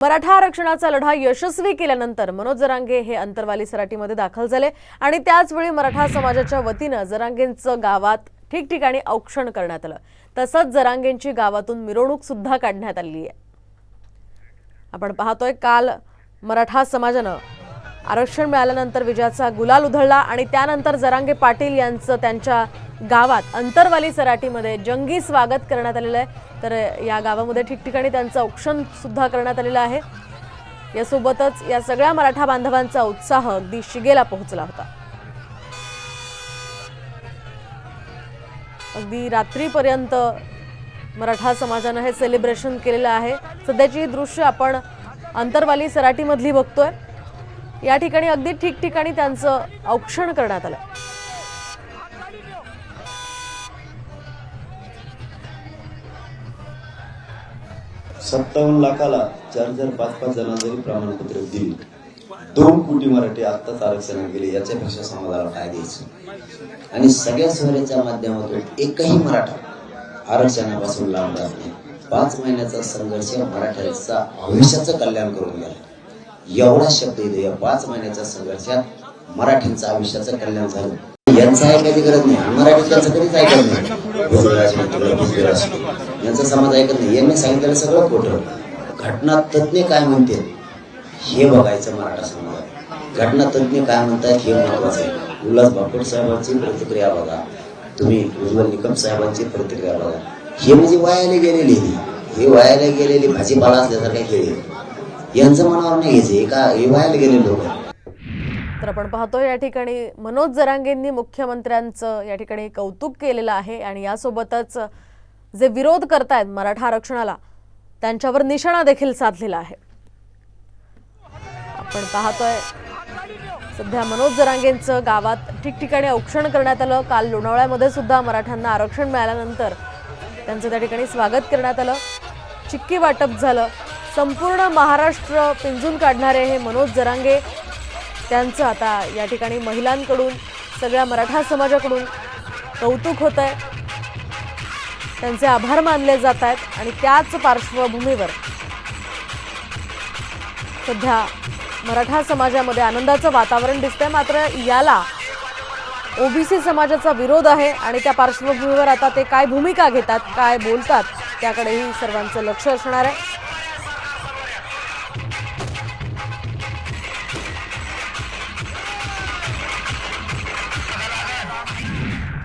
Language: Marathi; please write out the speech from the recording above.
मराठा आरक्षणाचा लढा यशस्वी केल्यानंतर मनोज जरांगे हे अंतरवाली सराटीमध्ये दाखल झाले आणि त्याचवेळी मराठा समाजाच्या वतीनं जरांगेंचं गावात ठिकठिकाणी औक्षण करण्यात आलं. तसंच जरांगेंची गावातून मिरवणूक सुद्धा काढण्यात आली आहे. आपण पाहतोय काल मराठा समाजानं आरक्षण मिळाल्यानंतर विजयाचा गुलाल उधळला आणि त्यानंतर जरांगे पाटील यांचं त्यांच्या गावात अंतरवाली सराटीमध्ये जंगी स्वागत करण्यात आलेलं आहे. तर या गावामध्ये ठिकठिकाणी त्यांचं औक्षण सुद्धा करण्यात आलेलं आहे. यासोबतच या सगळ्या मराठा बांधवांचा उत्साह अगदी शिगेला पोहोचला होता. अगदी रात्रीपर्यंत मराठा समाजानं हे सेलिब्रेशन केलेलं आहे. सध्याची ही दृश्य आपण अंतरवाली सराटीमधली बघतोय. या ठिकाणी अगदी ठिकठिकाणी त्यांचं औक्षण करण्यात आलं. सत्तावन्न लाखाला चार चार पाच पाच जणांना जरी प्रमाणपत्र दिली दोन कोटी मराठी आत्ताच आरक्षण गेले याच्यापेक्षा समाजाला काय द्यायचं? आणि सगळ्या सोहऱ्याच्या माध्यमातून एकही मराठा आरक्षणापासून लांब राहत नाही. पाच महिन्याचा संघर्ष मराठ्यांचा भविष्याचं कल्याण करून गेला. एवढा शब्द येतो. या पाच महिन्याच्या संघर्षात मराठींचं आयुष्याचं कल्याण झालं. यांचं ऐकायची गरज नाही. आणि मराठी कधीच ऐकत नाही. यांचा समाज ऐकत नाही. यांनी सांगितलेलं सगळं खोटं. घटना तज्ज्ञ काय म्हणते हे बघायचं मराठा समाजात. घटना तज्ज्ञ काय म्हणतात हे महत्वाचं आहे. उल्हास बापट साहेबांची प्रतिक्रिया बघा. तुम्ही उज्ज्वल निकम साहेबांची प्रतिक्रिया बघा. हे म्हणजे वायाला गेलेली हे. वायाला गेलेली भाजीपाला असल्यासारखा खेळ आहे. यांचं मनावर नाही घ्यायचं. हे का हे व्हायला गेले लोक. तर आपण पाहतो या ठिकाणी मनोज जरांगेंनी मुख्यमंत्र्यांचं या ठिकाणी कौतुक केलेलं आहे आणि यासोबतच जे विरोध करतायत मराठा आरक्षणाला त्यांच्यावर निशाणा देखील साधलेला आहे. आपण पाहतोय सध्या मनोज जरांगेंचं गावात ठिकठिकाणी औक्षण करण्यात आलं. काल लोणावळ्यामध्ये सुद्धा मराठ्यांना आरक्षण मिळाल्यानंतर त्यांचं त्या ठिकाणी स्वागत करण्यात आलं. चिक्की वाटप झालं. संपूर्ण महाराष्ट्र पिंजून काढणारे हे मनोज जरांगे. त्यांचं आता या ठिकाणी महिलांकडून सगळ्या मराठा समाजाकडून कौतुक होत आहे त्यांचे आभार मानले जात आहेत आणि त्याच पार्श्वभूमीवर सध्या मराठा समाजामध्ये आनंदाचं वातावरण दिसतंय. मात्र याला ओबीसी समाजाचा विरोध आहे आणि त्या पार्श्वभूमीवर आता ते काय भूमिका घेतात काय बोलतात त्याकडेही सर्वांचं लक्ष असणार आहे.